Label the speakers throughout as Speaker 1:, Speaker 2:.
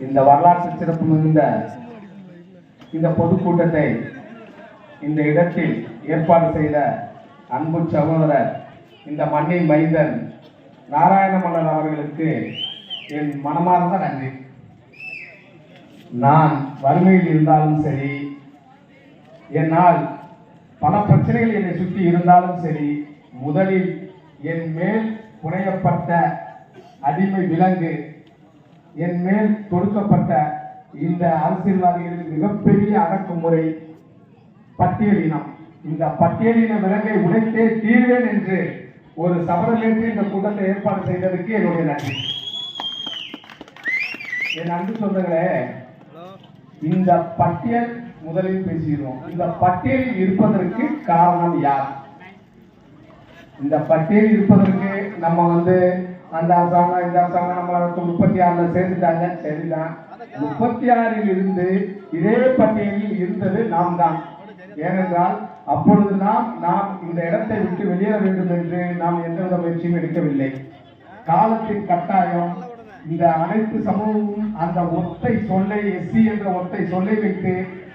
Speaker 1: இந்த வரலாற்று சிறப்பு மிகுந்த இந்த பொதுக்கூட்டத்தை இந்த இடத்தில் ஏற்பாடு செய்த அன்பு சகோதரர் இந்த மண்ணின் மைந்தன் நாராயண மன்னர் அவர்களுக்கு என் மனமார்ந்த நன்றி. நான் வறுமையில் இருந்தாலும் சரி என்னால் பல பிரச்சனைகள் என்னை சுற்றி இருந்தாலும் சரி முதலில் என் மேல் புனையப்பட்ட அடிமை விலங்கு என் மேல் தொடுக்கப்பட்ட இந்த அரசியல்வாதிகளின் மிகப்பெரிய அடக்குமுறை பட்டியலினம். இந்த பட்டியலின விலங்கை உடைத்தே தீர்வேன் என்று ஒரு சபதமேற்று இந்த கூட்டத்தை ஏற்பாடு செய்ததற்கு என்னுடைய நன்றி. என் அன்பு சொந்தங்களே இந்த பட்டியல் முதலில் பேசிடுவோம். இந்த பட்டியலில் இருப்பதற்கு காரணம் யார்? இந்த பட்டியல் இருப்பதற்கு நம்ம வந்து அந்த அரசாங்கம் இந்த அரசாங்கம் நம்மளை முப்பத்தி ஆறுல சேர்த்துட்டாங்க. சரிதான். முப்பத்தி ஆறில் இருந்து இதே பட்டியலில் இருந்தது நாம் தான் ஏனென்றால் அப்பொழுது நாம் நாம் இந்த இடத்தை விட்டு வெளியேற வேண்டும் என்று நாம் எந்தவித முயற்சியும் எடுக்கவில்லை. காலத்தின் கட்டாயம் இந்த அனைத்து சமூகமும் அந்த ஒத்தை சொல்லை எஸ்சி என்ற ஒத்தை சொல்லை வைத்து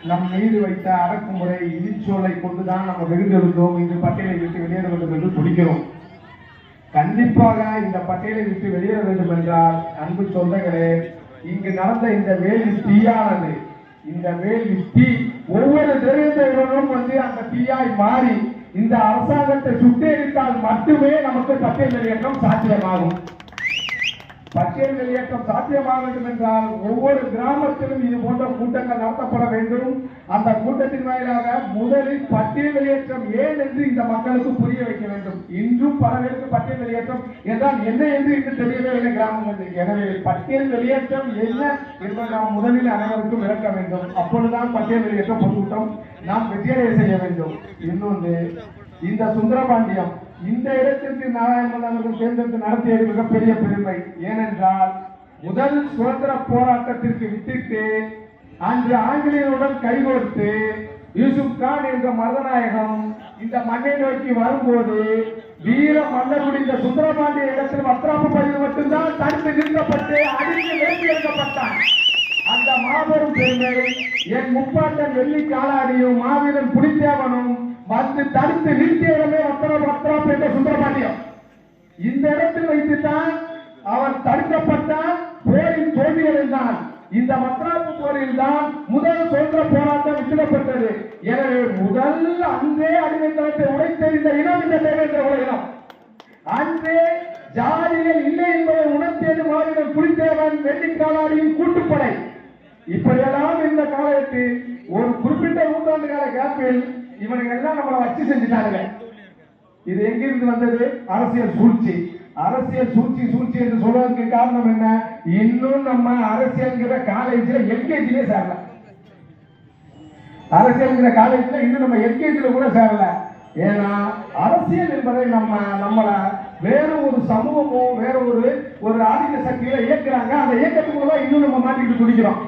Speaker 1: நம் மீது வைத்த அடக்குமுறை இனிச்சொல்லை கொண்டுதான் நம்ம வெகுந்தெழுந்தோம் இந்த பட்டியலை விட்டு வெளியேற வேண்டும் என்று துடிக்கிறோம். கண்டிப்பாக இந்த பட்டியலை விட்டு வெளியேற வேண்டும் என்றால் அன்பு சொந்தங்களே இங்கு நடந்த இந்த வேலி தீயானது இந்த வேலி தீ ஒவ்வொரு தேவேந்திரனும் வந்து அந்த தீயாய் மாறி இந்த அரசாங்கத்தை சுட்டெரித்தால் மட்டுமே நமக்கு பட்டியல் வெளியேற்றம் சாத்தியமாகும். பட்டியல் வெளியேற்றம் சாத்தியமாக வேண்டும் என்றால் ஒவ்வொரு கிராமத்திலும் இது போன்ற கூட்டங்கள் நடத்தப்பட வேண்டும். அந்த கூட்டத்தின் வாயிலாக முதலில் பட்டியல் வெளியேற்றம் ஏன் என்று இந்த மக்களுக்கு புரிய வைக்க வேண்டும். இன்றும் பல பேருக்கு பட்டியல் வெளியேற்றம் என்றால் என்ன என்று இன்று தெரியவே இல்லை கிராமங்கள் எனவே பட்டியல் வெளியேற்றம் என்ன என்பதை நாம் முதலில் அனைவருக்கும் விளக்க வேண்டும். அப்பொழுதுதான் பட்டியல் வெளியேற்றம் பொதுக்கூட்டம் நாம் வெற்றியடைய செய்ய வேண்டும். இன்னொன்று இந்த சுந்தரபாண்டியம் இந்த இடத்திற்கு நாராயணன் அவர்கள் தேர்ந்தெடுத்து நடத்தியது மிகப்பெரிய பெருமை. ஏனென்றால் முதல் சுதந்திர போராட்டத்திற்கு வித்திட்டு அன்று ஆங்கிலேயருடன் கைகோர்த்து யூசுப் கான் என்ற மரதநாயகம் இந்த மண்ணை நோக்கி வரும்போது வீர மன்னருடைய இந்த சுந்தரபாண்டிய இடத்தில் வத்ராப்பு பதிவு மட்டும்தான் தடுத்து நிறுத்தப்பட்டு அடித்து நிறுத்தி எடுக்கப்பட்டான். அந்த மாபெரும் பெருமை என் முப்பாட்டன் வெள்ளி காலாடியும் மாவீரன் புலித்தேவனும் வந்து தடுத்து நிறுத்தியவரமே வத்திர வத்திராப்பு என்ற சுந்தரபாண்டியம். இந்த இடத்தில் வைத்துத்தான் அவர் தடுக்கப்பட்டான் போரில் தோல்வியடைந்தான் இந்த மத்ராப்பு போரில் தான் முதல் சுதந்திர போராட்டம் விட்டுடப்பட்டது எனவே முதல் அன்றே அடிமைத்தனத்தை உடைத்தெறிந்த இனம் இந்த தேவேந்திர உலகம் அன்றே ஜாதிகள் இல்லை என்பதை உணர்த்தியது மாவீரன் புலித்தேவன் வெள்ளிக்காலாடியின் கூட்டுப்படை. இப்படியெல்லாம் இந்த காலத்தில் ஒரு குறிப்பிட்ட நூற்றாண்டு கால கேப்பில் இவனுங்க எல்லாம் நம்மளை வச்சு செஞ்சுட்டாங்க இது எங்கிருந்து வந்தது? அரசியல் சூழ்ச்சி. அரசியல் சூழ்ச்சி சூழ்ச்சி என்று சொல்வதற்கு காரணம் என்ன? இன்னும் நம்ம அரசியல்ங்கிற காலேஜ்ல எல்கேஜிலே சேரல. அரசியல்ங்கிற காலேஜ்ல இன்னும் நம்ம எல்கேஜில கூட சேரல. ஏன்னா அரசியல் என்பதை நம்ம நம்மள வேற ஒரு சமூகமோ வேற ஒரு ஒரு ஆதிக்க சக்தியில இயக்குறாங்க. அந்த இயக்கத்துக்குள்ள இன்னும் நம்ம மாட்டிக்கிட்டு துடிக்கிறோம்.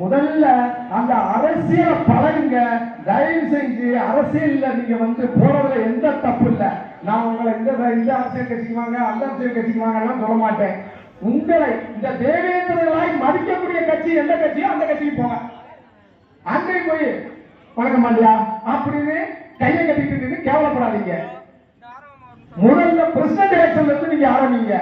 Speaker 1: முதல்ல அந்த அரசியலை பழகுங்க. தயவு செஞ்சு அரசியல்ல நீங்க வந்து போறதுல எந்த தப்பு இல்ல. நான் உங்களை இந்த இந்த அரசியல் கட்சிக்குவாங்க அந்த அரசியல் கட்சிக்குவாங்கலாம் சொல்ல மாட்டேன். உங்களை இந்த தேவேந்திரர்களாய் மதிக்கக்கூடிய கட்சி எந்த கட்சியோ அந்த கட்சிக்கு போங்க. அங்கே போய் வணக்கம் மாட்டியா அப்படின்னு கையை கட்டிட்டு கேவலப்படாதீங்க. முதல்ல பிரசிடண்ட் எலெக்ஷன்ல இருந்து நீங்க ஆரம்பிங்க.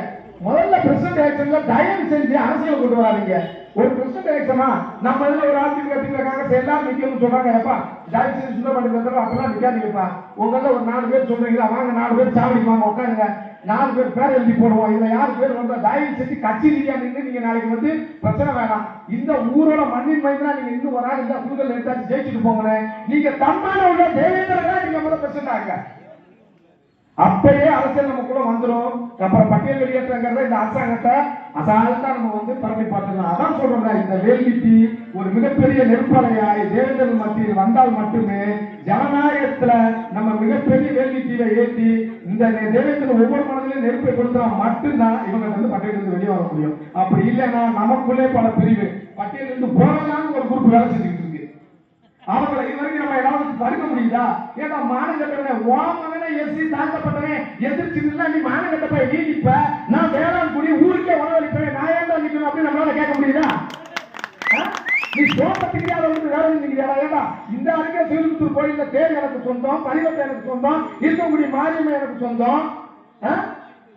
Speaker 1: முதல்ல பிரசிடண்ட் எலெக்ஷன்ல தயவு செஞ்சு அரசியல் கொண்டு வராதீங்க. ஒரு பிரசிடண்ட் எலெக்ஷனா நம்ம இதுல ஒரு ஆட்சி கட்சியில காங்கிரஸ் எல்லாரும் நிக்கணும்னு சொல்றாங்க எப்பா தயவு செஞ்சு சுந்தரபாண்டி வந்துடும் அப்பெல்லாம் நிக்காதீங்கப்பா. உங்கள ஒரு நாலு பேர் சொல்றீங்களா? வாங்க நாலு பேர் சாவடிக்கு வாங்க உட்காருங்க. நாலு பேர் பேர் எழுதி போடுவோம். இதுல யாரு பேர் வந்தா தயவு செஞ்சு கட்சி ரீதியா நின்று நீங்க நாளைக்கு வந்து பிரச்சனை வேணாம். இந்த ஊரோட மண்ணின் மைந்தா நீங்க இன்னும் ஒரு ஆள் இந்த கூடுதல் எடுத்தாச்சு ஜெயிச்சுட்டு போங்களேன். நீங்க தன்மான உள்ள தேவேந்திரனா நீங்க முதல்ல பிரச்சனை ஆகுங்க. அப்பயே அரசியல் நம்ம கூட வந்துடும் அப்புறம் பட்டியல் வெளியேற்றங்கிறத இந்த அரசாங்கத்தை அசால்ட்டா நம்ம வந்து பரப்பி பார்த்துக்கலாம். அதான் சொல்றேன் இந்த வேல்விட்டி ஒரு மிகப்பெரிய நெருப்பலையாய் தேர்தல் மத்தியில் வந்தால் மட்டுமே ஜனநாயகத்துல நம்ம மிகப்பெரிய வேல்விட்டியை ஏற்றி இந்த தேவேந்திர ஒவ்வொரு மனதிலும் நெருப்பை கொடுத்தா மட்டும்தான் இவங்க வந்து பட்டியலிருந்து வெளியே வர முடியும். அப்படி இல்லைன்னா நமக்குள்ளே பல பிரிவு. பட்டியலிருந்து போகலாம்னு ஒரு குரூப் வேலை செஞ்சுக்கிட்டு அவங்களை இதுவரைக்கும் நம்ம ஏதாவது தடுக்க முடியுதா ஏன்னா மானங்கட்டவன ஓமகன எஸ்சி தாக்கப்பட்டவன் எதிர்த்து நின்னா நீ மானங்கட்ட போய் நீ நிப்ப நான் வேளாண் குடி ஊருக்கே உணவளிப்பேன் நான் ஏன்டா நிக்கணும் அப்படின்னு நம்மளால கேட்க முடியுதா? நீ சோம்பத்துக்கிறியாத வந்து வேலை செஞ்சுக்கிறியாடா? ஏடா இந்த அருகே சிறுபுத்தூர் கோயில்ல தேர் எனக்கு சொந்தம் பரிவத்தை எனக்கு சொந்தம் இருக்கக்கூடிய மாரியம்மை எனக்கு சொந்தம். ஆ?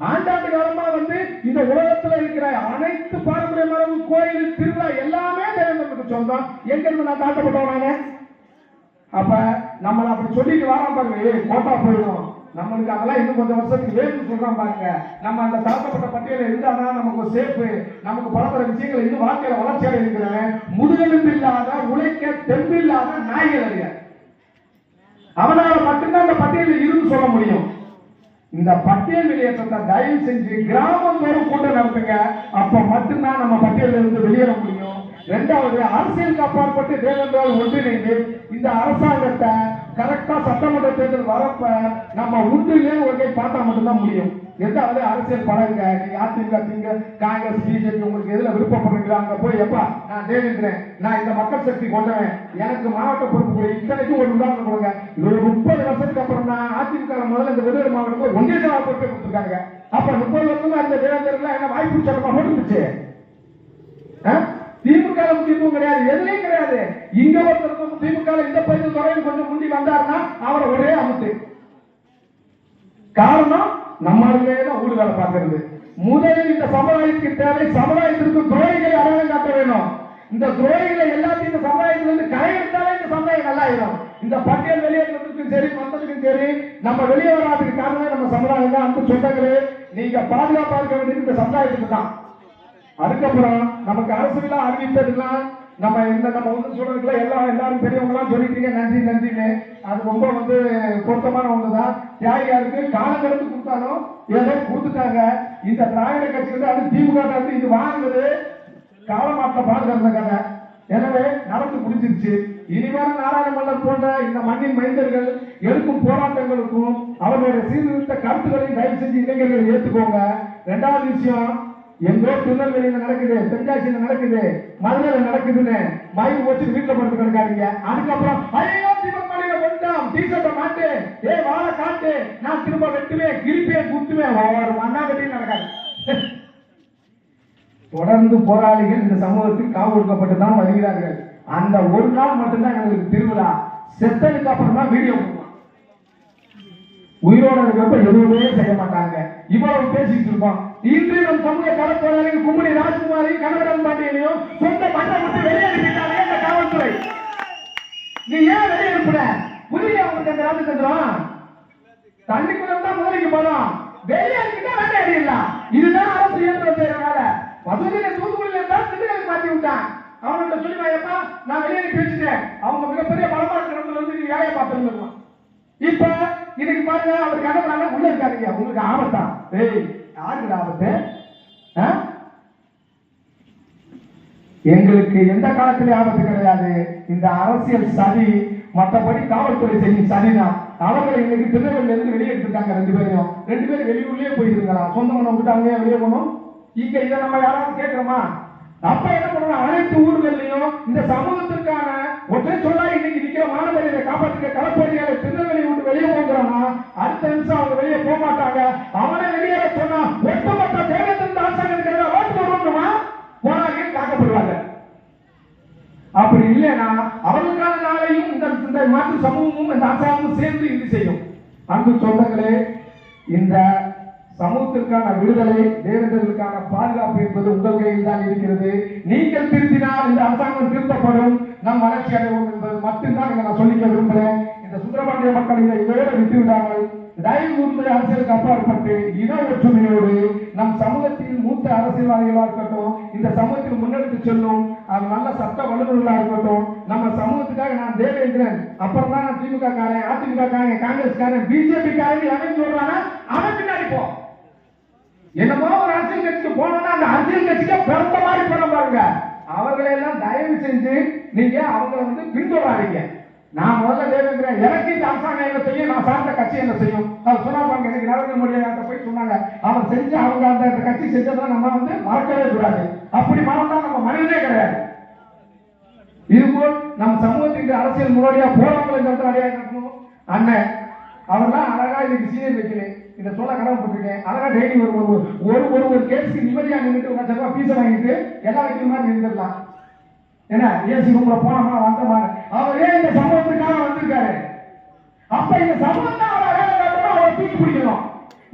Speaker 1: ஆண்டாண்டு காலமா வந்து இந்த உலகத்துல இருக்கிற அனைத்து பாரம்பரிய மரபு கோயில் திருவிழா எல்லாமே நமக்கு சொந்தம். எங்க இருந்து நான் தாக்கப்பட்டவனாங்க அப்ப நம்மளை அப்படி சொல்லிட்டு வரோம் பாருங்க. ஏய் கோட்டா போயிடும். நம்மளுக்கு அதெல்லாம் இன்னும் கொஞ்சம் வருஷத்துக்கு வேணும்னு சொல்றான் பாருங்க. நம்ம அந்த தாக்கப்பட்ட பட்டியல இருந்தாதான் நமக்கு சேஃப் நமக்கு பல விஷயங்கள் இன்னும் வாழ்க்கையில வளர்ச்சி அடைகிற முதுகெலும்பு இல்லாத உழைக்க தெம்பு இல்லாத நாய்கள் அறிய. அவனால மட்டும்தான் அந்த பட்டியலில் இருந்து சொல்ல முடியும். இந்த பட்டியல் வெளியேற்றத்தை தயவு செஞ்சு கிராமத்தோறும் கூட்டம் நடத்துங்க. அப்ப மட்டும்தான் நம்ம பட்டியலில் இருந்து வெளியேற முடியும். ரெண்டாவது அரசியலுக்கு அப்பாற்பட்டு தேவேந்திரால் ஒன்றிணைந்து இந்த அரசாங்கத்தை கரெக்டா சட்டமன்ற தேர்தல் வரப்ப நம்ம உண்டிலே ஒரு கை பார்த்தா மட்டும்தான் முடியும். ரெண்டாவது அரசியல் பழகுங்க? நீங்க அதிமுக திங்க காங்கிரஸ் பிஜேபி உங்களுக்கு எதுல விருப்பப்படுறீங்களோ அங்க போய் எப்பா நான் தேவேந்திரன் நான் இந்த மக்கள் சக்தி கொண்டவன். எனக்கு மாவட்ட பொறுப்பு இத்தனைக்கும் ஒரு உதாரணம் கொடுங்க. ஒரு முப்பது வருஷத்துக்கு அப்புறம் தான் அதிமுக முதல்ல இந்த விருதுநகர் மாவட்டத்தில் ஒன்றிய சபா பொறுப்பை கொடுத்துருக்காங்க. அப்ப முப்பது வருஷமா இந்த தேர்தல் என்ன வாய்ப்பு சட்டமா போட்டுருச்சு திமுக ல முக்கியத்துவம் கிடையாது எதுலையும் கிடையாது. இங்க ஒருத்தர் திமுக இந்த பகுதியில் துறையில் கொஞ்சம் முந்தி வந்தாருன்னா அவரை ஒரே அமுத்து. காரணம் நம்ம தான் ஊடு வேலை பார்க்கறது. முதலில் இந்த சமுதாயத்துக்கு தேவை சமுதாயத்திற்கு துரோகிகளை அடையாளம் காட்ட வேணும். இந்த துரோகிகளை எல்லாத்தையும் இந்த சமுதாயத்திலிருந்து கரை எடுத்தாலே இந்த சமுதாயம் நல்லா ஆயிடும் இந்த பட்டியல் வெளியேற்றத்துக்கும் சரி மக்களுக்கும் சரி நம்ம வெளியே வராதுக்கு காரணமே நம்ம சமுதாயம் தான். அந்த சொந்தங்களே நீங்க பாதுகாப்பாக இருக்க வேண்டியது இந்த சமுதாயத்துக்கு தான். அதுக்கப்புறம் நமக்கு அரசு விழா அறிவித்ததுலாம் நம்ம இந்த நம்ம வந்து சொல்றதுக்குள்ள எல்லாம் எல்லாரும் பெரியவங்களாம் சொல்லிட்டீங்க நன்றி நன்றின்னு. அது ரொம்ப வந்து பொருத்தமான ஒண்ணுதான். தியாகியாருக்கு காலம் கடந்து கொடுத்தாலும் ஏதோ கொடுத்துட்டாங்க? இந்த திராவிட கட்சி வந்து அது திமுக ட்ட வந்து இது வாங்குறது காலமாட்ட பாதுகாத்த கதை. எனவே நடந்து முடிஞ்சிருச்சு. இனிவரும் நாராயணமல்லர் போன்ற இந்த மண்ணின் மைந்தர்கள் எடுக்கும் போராட்டங்களுக்கும் அவர்களுடைய சீர்திருத்த கருத்துக்களையும் தயவு செஞ்சு இளைஞர்கள் ஏற்றுக்கோங்க ரெண்டாவது விஷயம் எங்கோ திருநெல்வேலியில நடக்குது தென்காசியில நடக்குது மதுரையில நடக்குதுன்னு மயில் வச்சு வீட்டுல படுத்து கிடக்காதீங்க. அதுக்கப்புறம் ஐயோ தீபமாளியில கொண்டாம் டீஷர்ட்டை மாட்டு ஏ வாழை காட்டு நான் திரும்ப வெட்டுவேன் கிழிப்பேன் குத்துவேன். ஒரு மண்ணாங்கட்டியும் நடக்காது. தொடர்ந்து போராளிகள் இந்த சமூகத்தில் காவு கொடுக்கப்பட்டு தான் வருகிறார்கள். அந்த ஒரு நாள் மட்டும்தான் எங்களுக்கு திருவிழா. செத்ததுக்கு அப்புறம் தான் வீடியோ உயிரோட இருக்கிறப்ப எதுவுமே செய்ய மாட்டாங்க. இவ்வளவு பேசிட்டு இருக்கோம். இன்று நம் சமூக களப்போராளிகள் கும்படி ராஜ்குமாரையும் கனகரன் பாண்டியனையும் சொந்த மண்ணை விட்டு வெளியேறிவிட்டாங்க இந்த காவல்துறை. நீ ஏன் வெளியே புரிய அவங்களுக்கு அந்த அந்த ராஜதந்திரம்? தண்ணிக்குள்ள தான் மூளைக்கு போறோம் வெளியே அனுப்பிட்டா இதுதான் அரசு இயந்திரம் செய்யற வேலை. வசதியில தூத்துக்குடியில இருந்தா திண்டுக்கலுக்கு மாத்தி விட்டான். அவன்கிட்ட சொல்லி வாயப்பா நான் வெளியே பேசிட்டேன் அவங்க மிகப்பெரிய பலமா இருக்கிறவங்க வந்து நீ வேலையை பார்த்துருந்துருக்கலாம் இப்ப இன்னைக்கு பாருங்க அவர் கணவனால உள்ள இருக்காருங்க. உங்களுக்கு ஆபத்தா? ஏய் யாருக்கு ஆபத்து எங்களுக்கு எந்த காலத்திலே ஆபத்து கிடையாது. இந்த அரசியல் சதி மற்றபடி காவல்துறை செய்யும் சதிதான் அவங்களை இன்னைக்கு திருநெல்வேலியில இருந்து வெளியே எடுத்துட்டாங்க ரெண்டு பேரையும். ரெண்டு பேரும் வெளியூர்லயே போயிருந்தாங்க சொந்த மனம் விட்டு அங்கேயே வெளியே போகணும். இங்க இதை நம்ம யாராவது கேட்கிறோமா அப்ப என்ன பண்ணணும்? அனைத்து ஊர்களிலையும் இந்த சமூகத்திற்கான ஒற்றை சொல்லா இன்னைக்கு நிக்கிற மாணவர்களை காப்பாற்றிக்க களப்பணிகளை திருநெல்வேலி விட்டு வெளியே போகிறானா அடுத்த நிமிஷம் அவங்க வெளியே போக மாட்டாங்க அவனை வெளியேற சொன்னா ஒட்டுமொத்த தேவேந்திர அரசாங்கத்துக்கு ஓட்டு போடணுமா போனாங்க காக்கப்படுவாங்க அப்படி இல்லைன்னா அவர்களுக்கான நாளையும் இந்த இந்த மாற்று சமூகமும் இந்த அரசாங்கமும் சேர்ந்து இது செய்யும். அன்பு சொந்தங்களே இந்த சமூகத்திற்கான விடுதலை தேவதற்கான பாதுகாப்பு என்பது உங்கள் கையில் தான் இருக்கிறது. நீங்கள் திருத்தினால் இந்த அரசாங்கம் திருத்தப்படும். நம் வளர்ச்சி அடைவோம் என்பது மட்டும்தான் நான் சொல்லிக்க விரும்புகிறேன். இந்த சுந்தரபாண்டிய மக்கள் இதை இதோட விட்டுவிடாமல் தயவு கூர்ந்த அரசியலுக்கு அப்பாற்பட்டு இன ஒற்றுமையோடு நம் சமூகத்தில் மூத்த அரசியல்வாதிகளாக இருக்கட்டும் இந்த சமூகத்தில் முன்னெடுத்து செல்லும் அது நல்ல சட்ட வல்லுநர்களா இருக்கட்டும் நம்ம சமூகத்துக்காக நான் தேவேந்திரன் அப்புறம் தான் நான் திமுக காரன் அதிமுக காரன் காங்கிரஸ் காரன் பிஜேபி காரன் எவன் சொல்றானா அவன் பின்னாடி போ. என்னமோ ஒரு அரசியல் கட்சிக்கு போனோம்னா அந்த அரசியல் கட்சிக்கு பிறந்த மாதிரி பண்ண பாருங்க. அவர்களை எல்லாம் தயவு செஞ்சு நீங்க அவங்களை வந்து பின்தொடராதீங்க. நான் முதல்ல தேவேந்திரன் எனக்கு இந்த அரசாங்கம் என்ன செய்யும்? நான் சார்ந்த கட்சி என்ன செய்யும்? அவர் சொன்னாங்க எனக்கு நரேந்திர மோடி அவர்கிட்ட போய் சொன்னாங்க. அவர் செஞ்ச அவங்க அந்த கட்சி செஞ்சதெல்லாம் நம்ம வந்து மறக்கவே கூடாது. அப்படி மறந்தா நம்ம மனிதனே கிடையாது. இதுபோல் நம் சமூகத்துக்கு அரசியல் முறையா போராட்டங்களை இந்த இடத்துல அடையாளம் அண்ணன் அவர்லாம் அழகா இதுக்கு சீனியர் வைக்கணும் இதை சொல்ல கடமைப்பட்டிருக்கேன் அழகா டெய்லி ஒரு ஒரு ஒரு ஒரு ஒரு கேஸுக்கு நிம்மதியா நின்றுட்டு ஒரு லட்சம் ரூபாய் ஃபீஸை வாங்கிட்டு எல்லா வைக்கிற மாதிரி நின்றுடலாம் ஏன்னா ஏசி ரூம்ல போனோமா வந்தோமா? அவர் ஏன் இந்த சம்பவத்துக்காக வந்திருக்காரு? அப்ப இந்த சம்பவத்தை அவர் அடையாளம் காட்டணும் அவரை தூக்கி பிடிக்கணும்.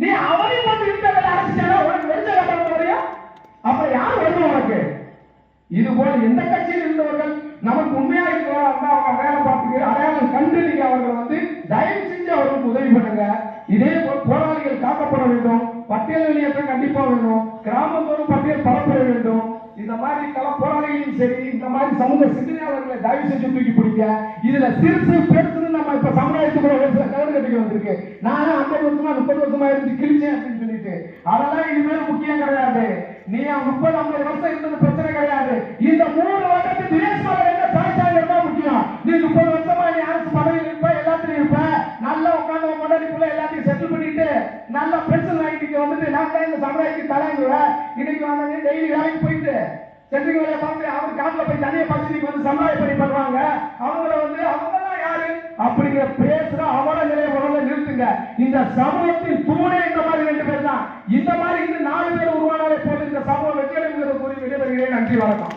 Speaker 1: நீ அவரையும் வந்து வேலை அரசியல உனக்கு வெளிச்ச காட்ட வரையா அப்ப யார் வருது உனக்கு? இது போல எந்த கட்சியில் இருந்தவர்கள் நமக்கு உண்மையா இருக்கிறவங்க அவங்க அடையாளம் பார்த்துக்கு அடையாளம் கண்டு நீங்க அவர்கள் வந்து தயவு செஞ்சு அவர்களுக்கு உதவி பண்ணுங்க. இதே போல் போராளிகள் காக்கப்பட வேண்டும் பட்டியல் வெளியேற்றம் கண்டிப்பா வேணும் கிராமந்தோறும் பட்டியல் பரப்பட வேண்டும். இந்த மாதிரி கள போராளிகளையும் சரி இந்த மாதிரி சமூக சிந்தனையாளர்களை தயவு செஞ்சு தூக்கி பிடிங்க. இதுல சிறுசு பெருசுன்னு நம்ம இப்ப சமுதாயத்துக்குள்ள ஒரு சில கலந்து கட்டிக்கு வந்திருக்கு. நானும் ஐம்பது வருஷமா முப்பது வருஷமா இருந்து கிழிச்சேன் அப்படின்னு சொல்லிட்டு. அதெல்லாம் இனிமேல் முக்கியம் கிடையாது. நீ முப்பது ஐம்பது வருஷம் இருந்தது பிரச்சனை கிடையாது. இந்த மூணு வருடத்துக்கு தினேஷ் என்ன சாய்ச்சாங்க தான் முக்கியம். நீ முப்பது வருஷமா நீ அரசு பதவியில் இருப்ப எல்லாத்துலயும் இருப்ப. நல்லா உட்காந்து உன் எல்லாத்தையும் செட்டில் பண்ணிட்டு நல்லா பிரச்சனை நான் தான் இந்த சமுதாயத்துக்கு தலைங்குவேன் இன்னைக்கு வந்தாங்க டெய்லி வேலைக்கு போயிட்டு சென்ட்ரிங் வேலையை பார்த்து அவர் காட்டுல போய் தனியை பார்த்து இன்னைக்கு வந்து சமுதாய பணி பண்ணுவாங்க அவங்கள வந்து அவங்கெல்லாம் யாரு? அப்படிங்கிற பேசுற அவல நிலைய முதல்ல நிறுத்துங்க. இந்த சமூகத்தின் தூணே இந்த மாதிரி ரெண்டு பேர் தான். இந்த மாதிரி இன்னும் நாலு பேர் உருவானாலே போதும். இந்த சமூகம் வெற்றி அடைங்கிறத கூறி விடைபெறுகிறேன். நன்றி வணக்கம்.